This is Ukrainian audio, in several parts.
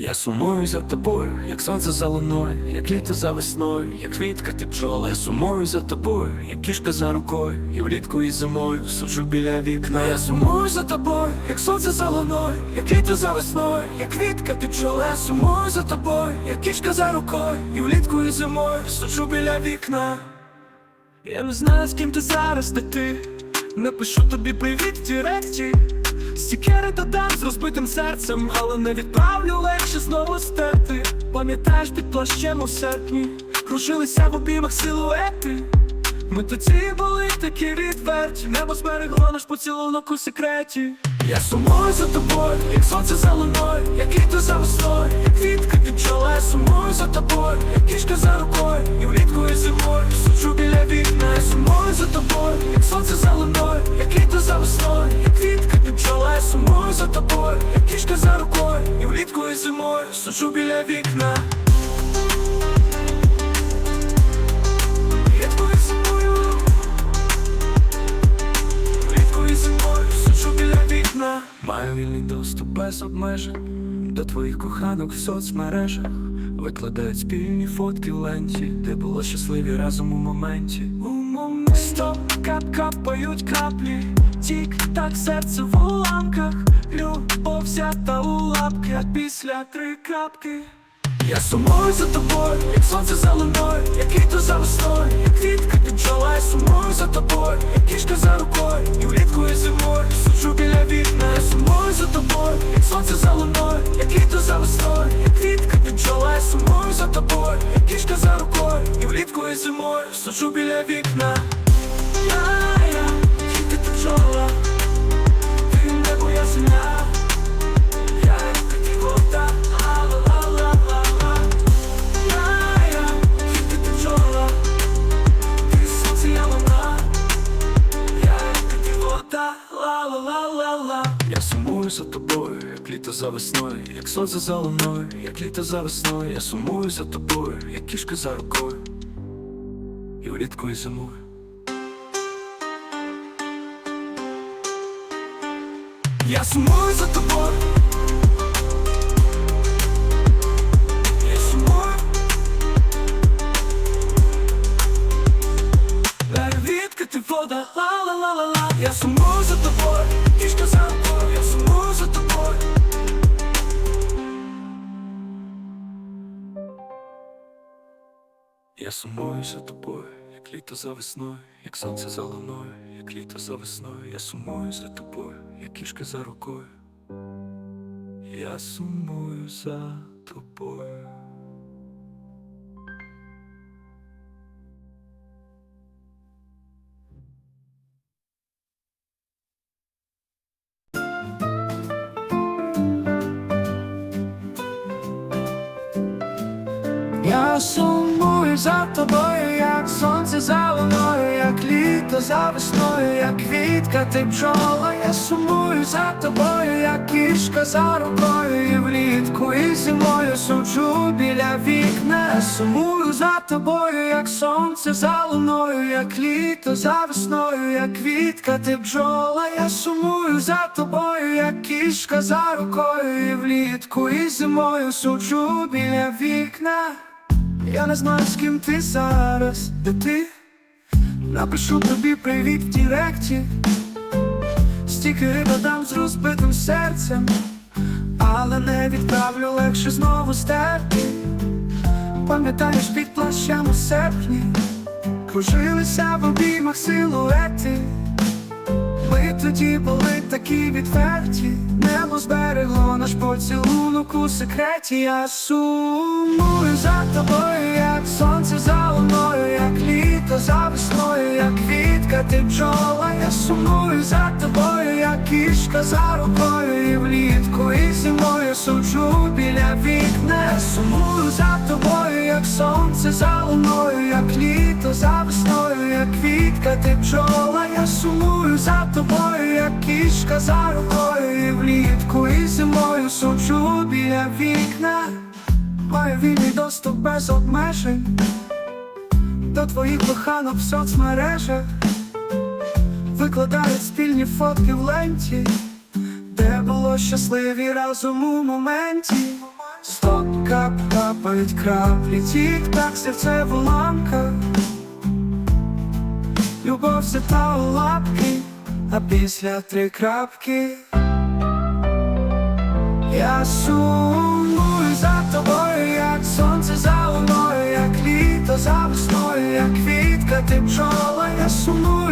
Я сумую за тобою, як сонце за луною, як літо за весною, як квітка ти бджола, я сумую за тобою, як кішка за рукою, і влітку і зимою суджу біля вікна. Я сумую за тобою, як сонце за луною, як літо за весною, як квітка ти бджола, я сумую за тобою, як кішка за рукою, і влітку і зимою суджу біля вікна. Я не знаю, з ким ти зараз, де ти Напишу тобі привіт в директі Стікери додам з розбитим серцем, але не відправлю легше знову стерти. Пам'ятаєш під плащем у серпні Кружилися в обіймах силуети. Ми тоді були такі відверті Небо зберегло наш поцілунок у секреті. Я сумую за тобою, як сонце за луною, як літо за весною, як квітка під бджола, я сумую за тобою, як кішка за рукою, і влітку і зимою. Суджу біля вікна, я сумую за тобою, як сонце за луною, як літо за весною, я за тобою, як кішка за рукою, і влітку і зимою. Суджу біля вікна. Маю вільний доступ без обмежень. До твоїх коханок в соцмережах. Викладають спільні фотки в ленті Де було щасливі разом у моменті. У моменті. Стоп, кап капають краплі Тік, так серце в уламках Любов взята у лапки, а після три крапки. Я сумую за тобою, як сонце за луною, як літо за весною, як квітка під бджола, я сумую за тобою, як кішка за рукою, і влітку і зимою суджу біля вікна, я сумую Я сумую за тобою, як літо за весною, як сонце за луною, як літо за весною, я сумую за тобою, як кішка за рукою, і влітку і зимою. Я сумую за тобою. Я сумую. Перевідка ти вода, ла-ла-ла-ла-ла Я сумую Я сумую за тобою, як літо за весною, як сонце за луною, як літо за весною, я сумую за тобою, як кішка за рукою. Я сумую за тобою. Я сумую за тобою, як сонце за луною, як літо за весною, як квітка ти бджола, я сумую за тобою, як кішка за рукою, і влітку, і зимою суджу біля вікна. Я сумую за тобою, як сонце за луною, як літо за весною, як квітка ти бджола, я сумую за тобою, як кішка за рукою, і влітку, і зимою суджу біля вікна. Я не знаю, з ким ти зараз, де ти. Напишу тобі привіт в директі. Стікери додам з розбитим серцем, але не відправлю легше знову стерти Пам'ятаєш під плащем у серпні Кружилися в обіймах силуети Ми тоді були такі відверті Небо зберегло наш поцілунок у секреті Я сумую за тобою, як сонце за луною, як літо за весною, як квітка ти бджола, я сумую за тобою, як кішка за рукою, і влітку, і зимою суджу біля вікна, сумую за тобою, як сонце за луною, як літо за весною, як квітка ти бджола, я сумую за тобою, як кішка за рукою, і влітку, і зимою суджу біля вікна. Маю вільний доступ без обмежень. До твоїх коханок в соцмережах Викладають спільні фотки в ленті, де було щасливі разом у моменті. Стоп, кап, капають краплі, тік, так серце в уламках. Любов та у лапки, а після три крапки. Я сумую за тобою, як сонце за луною, як літо за весною, як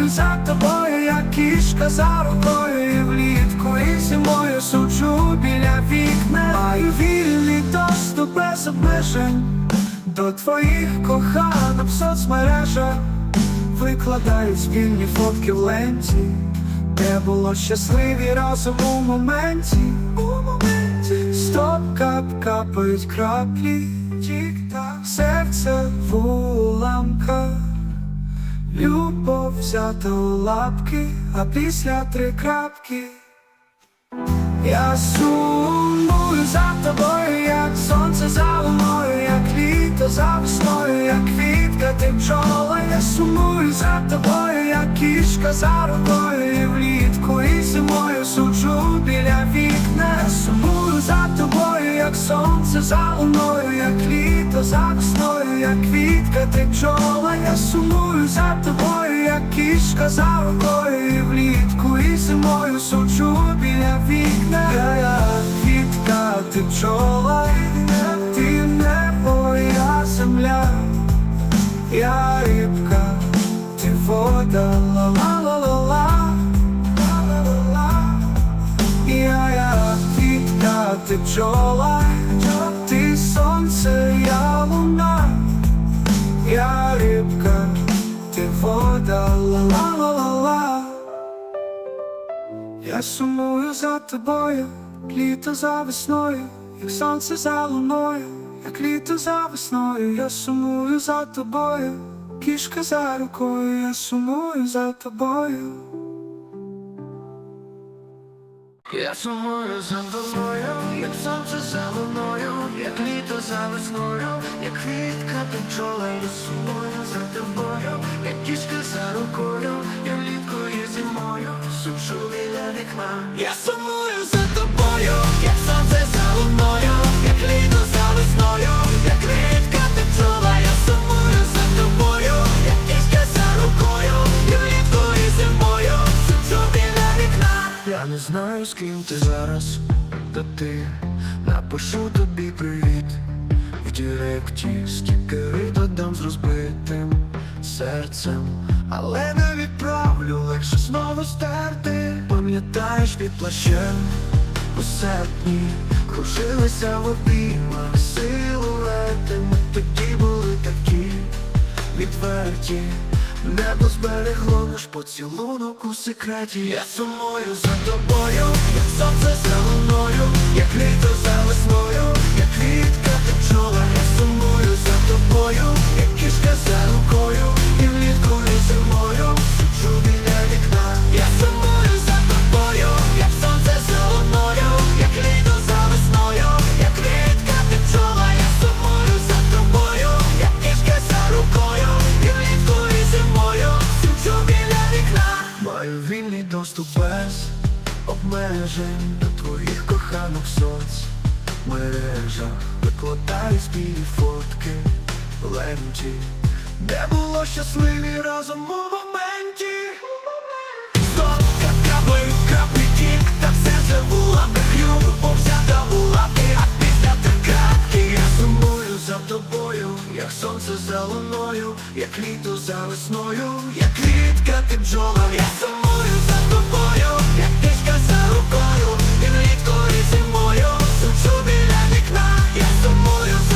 за тобою, як кішка за рукою, і влітку, і зимою суджу біля вікна, маю вільний доступ без обмежень до твоїх коханок в соцмережах. Викладають спільні фотки в ленті, де було щасливі разом у моменті, у моменті. Стоп, кап, капають краплі, тік-так, серце в уламках Любов взята у лапки, а після три крапки. Я сумую за тобою, як сонце за луною, як літо за весною, як квітка ти пчола, я сумую за тобою, як кішка за рукою, і влітку, і зимою суджу біля вікна, я сумую за тобою, як сонце за луною, як літо за весною, як квітка ти пчола, я сумую за тобою, як кішка за рукою, і влітку, і зимою суджу біля вікна, я, я квітка ти пчола, ти небо, я земля, я рибка, ти вода, ла-ла-ла-ла-ла, тобою, літо за весною, як сонце за луною, як літо за весною, я сумую за тобою, кішка за рукою, я сумую за тобою. Я сумую за тобою, як сонце за луною, як літо за весною, як квітка та пчола, я сумую за тобою, як кішка за рукою, я влітку і зимою, суджу біля вікна. Я сумую за тобою, як сонце за луною, як літо за весною, як квітка та пчола, я сумую за тобою, як кішка за рукою, я влітку і зимою, суджу біля вікна. Я не знаю, з ким ти зараз, та ти напишу тобі привіт в директі, стікери додам з розбитим серцем, але не легше знову стерти. Пам'ятаєш під плащем у серпні кружилися в обіймах силуети. Ми тоді були такі відверті. Небо зберегло наш поцілунок у секреті Я сумую за тобою, як сонце за луною, як літо за весною, як квітка та пчола Я сумую за тобою, щасливі разом у моменті. Стоп, як краплею краплі тік, так серце в уламках. Любов взята у лапки, а після крапки Я сумую за тобою, як сонце за луною, як літо за весною, як квітка ти бджола, я сумую за тобою, як кішка за рукою, і влітку і зимою, сучу біля вікна, я сумую за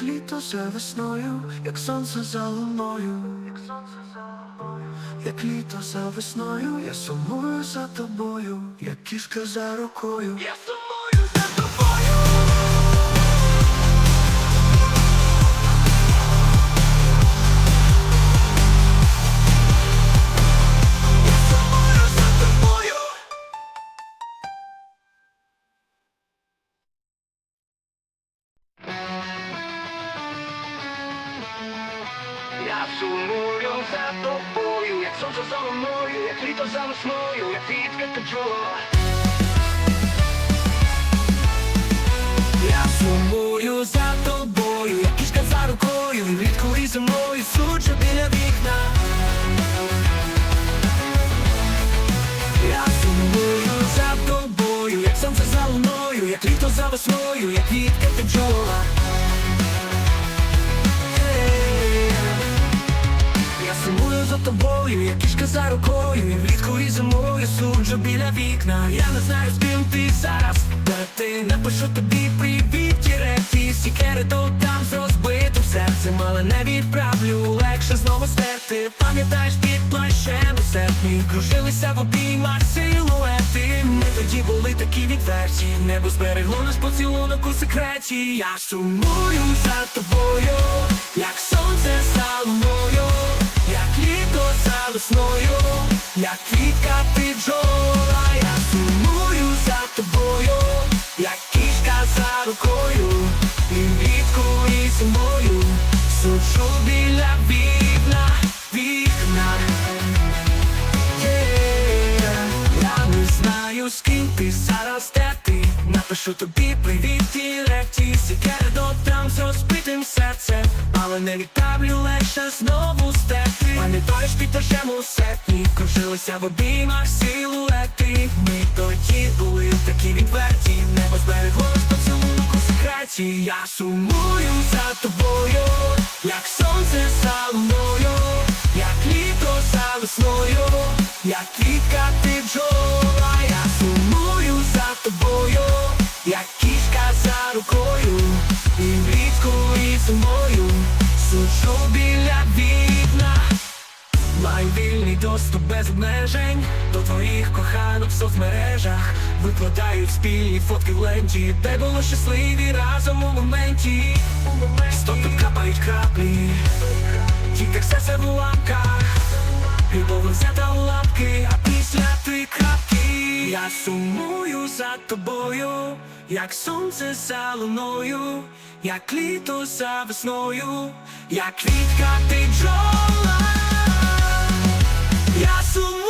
як літо за весною, як сонце за луною, як сонце за луною, як літо за весною, я сумую за тобою, як кішка за рукою. Я часу мурю за тобою, як сонце за мною, як літо за весною, як вітка та джо. Я сумую за тобою, як кішка за рукою, влітку і зимою суджу біля вікна. Я сумую за тобою, як сонце за луною, як літо за весною, як вітка та бджола. Тобою, як кішка за рукою, і влітку і зимою суджу біля вікна. Я не знаю, з ким ти зараз, де ти напишу тобі привіт, ті сікери то там з розбитим серцем, але не відправлю, легше знову стерти. Пам'ятаєш під плащем у серпні, кружилися в обіймах силуети. Ми тоді були такі відверті, небо зберегло наш поцілунок у секреті. Я сумую за тобою, як сонце за луною, весною, як квітка під бджола. Я сумую за тобою, як кішка за рукою, і влітку і зимою суджу біля вікна, вікна. Я не знаю, з ким ти зараз де ти Напишу тобі привіт, діректі Сікери додам з розбитим серцем Але не відправлю легше знову стерти Пам'ятаєш під дощем у серпні Кружилися в обіймах силуети. Ми тоді були такі відверті Небо зберегло наш поцілунок у секреті. Я сумую за тобою Як сонце за луною Як літо за весною Як без До твоїх коханок в соцмережах Викладають спільні фотки в ленті. Де було щасливі разом у моменті? Стопи капають краплі. Тільки серце в уламках. Любов взята у лапки, а після три крапки. Я сумую за тобою, як сонце за луною, як літо за весною, як квітка ти бджола. Я сумую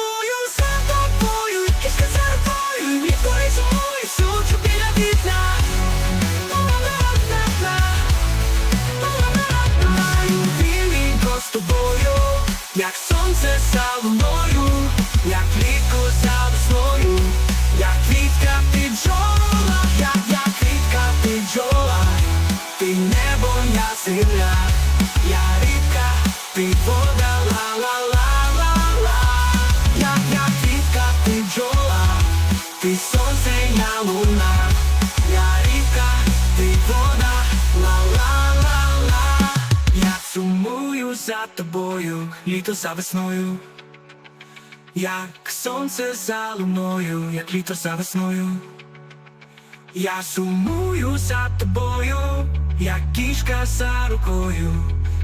луна, я рідка, ти вода, ла-ла-ла-ла. Я сумую за тобою, літо за весною, як сонце за луною, як літо за весною. Я сумую за тобою, як кішка за рукою,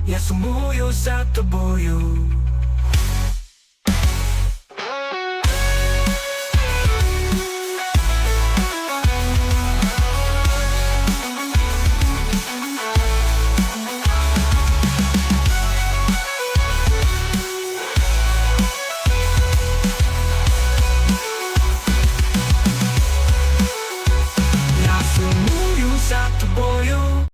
я сумую за тобою.